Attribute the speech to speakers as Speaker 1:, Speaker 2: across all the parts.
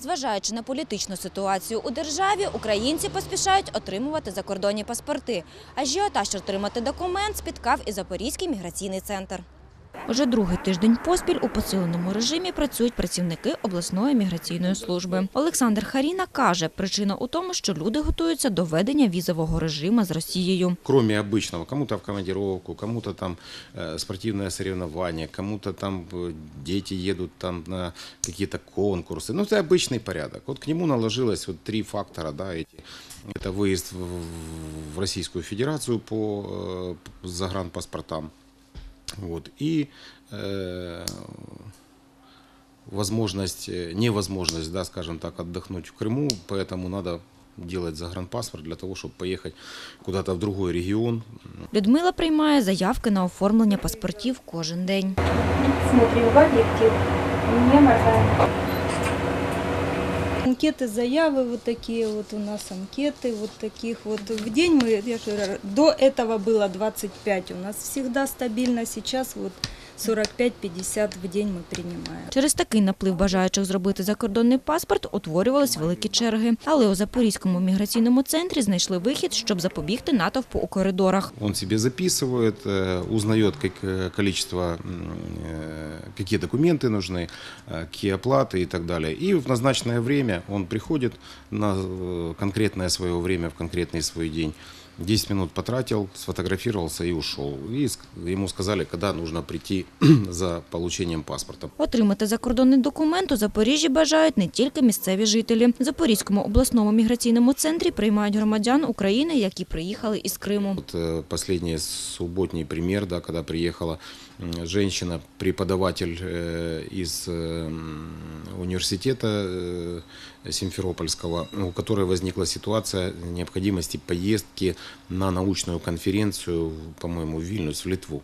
Speaker 1: Зважаючи на політичну ситуацію у державі, українці поспішають отримувати закордонні паспорти. Ажіотаж отримати документ спіткав і Запорізький міграційний центр. Уже другий тиждень поспіль у посиленому режимі працюють працівники обласної міграційної служби. Олександр Харіна каже, причина у тому, що люди готуються до ведення візового режиму з Росією.
Speaker 2: кроме обычного, кому-то в командировку, кому-то там э, спортивное соревнование, кому-то там э, дети едут там на какие-то конкурсы. Ну, это обычный порядок. Вот к нему наложилось вот три фактора, да, эти. Это выезд в, в Российскую Федерацию по э, загранпаспортам. Вот, и э, возможность, э, невозможность, да, скажем так, отдохнуть в Крыму, поэтому надо делать загранпаспорт для того, чтобы поехать куда-то в другой регион,
Speaker 1: Людмила приймає заявки на оформлення паспортів кожен день.
Speaker 3: Смотрим в объектив, не моргаем.
Speaker 4: Анкеты, заявы вот такие вот у нас анкеты вот таких вот. В день мы, я же говорю, до этого было 25 у нас всегда стабильно, сейчас вот 45-50 в день мы принимаем.
Speaker 1: Через такий наплив бажаючих зробити закордонний паспорт утворювались великі черги. Але у Запорізькому міграційному центрі знайшли вихід, щоб запобігти натовпу у коридорах.
Speaker 2: Он себе записывает, э, узнает как, э, количество, м, э, какие документы нужны, э, какие оплаты и так далее. И в назначенное время он приходит на э, конкретное свое время, в конкретный свой день. 10 минут потратил, сфотографировался и ушел. И ск- ему сказали, когда нужно прийти за получением паспорта.
Speaker 1: Отримати закордонний документ у Запоріжжі бажають не тільки місцеві жителі. В Запорізькому обласному міграційному центрі приймають громадян України, які приїхали із Криму.
Speaker 2: Вот э, последний субботний пример, да, когда приехала м, женщина, преподаватель э, из э, м, университета э, Симферопольского, у которой возникла ситуация необходимости поездки на научную конференцию, по-моему, в Вильнюс, в Литву.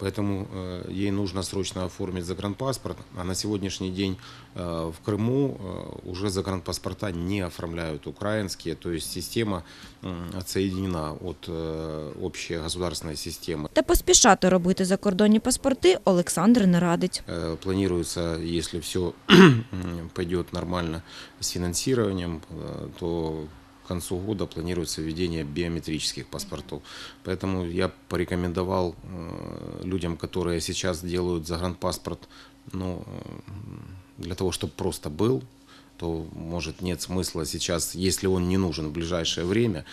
Speaker 2: Поэтому э, ей нужно срочно оформить загранпаспорт, а на сегодняшний день э, в Крыму э, уже загранпаспорта не оформляют украинские, то есть система м, отсоединена от э, общей государственной системы.
Speaker 1: Та поспішати робити закордонні паспорти Олександр не радить.
Speaker 2: Э, Планируется, если все пойдет нормально с финансированием, э, то к концу года планируется введение биометрических паспортов. Поэтому я порекомендовал э, людям, которые сейчас делают загранпаспорт, ну, э, для того, чтобы просто был, то, может, нет смысла сейчас, если он не нужен в ближайшее время,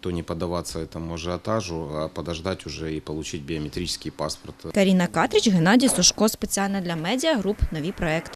Speaker 2: то не поддаваться этому ажиотажу, а подождать уже и получить биометрический паспорт.
Speaker 1: Каріна Катріч, Геннадій Сушко. Спеціально для медіа груп «Нові проекти».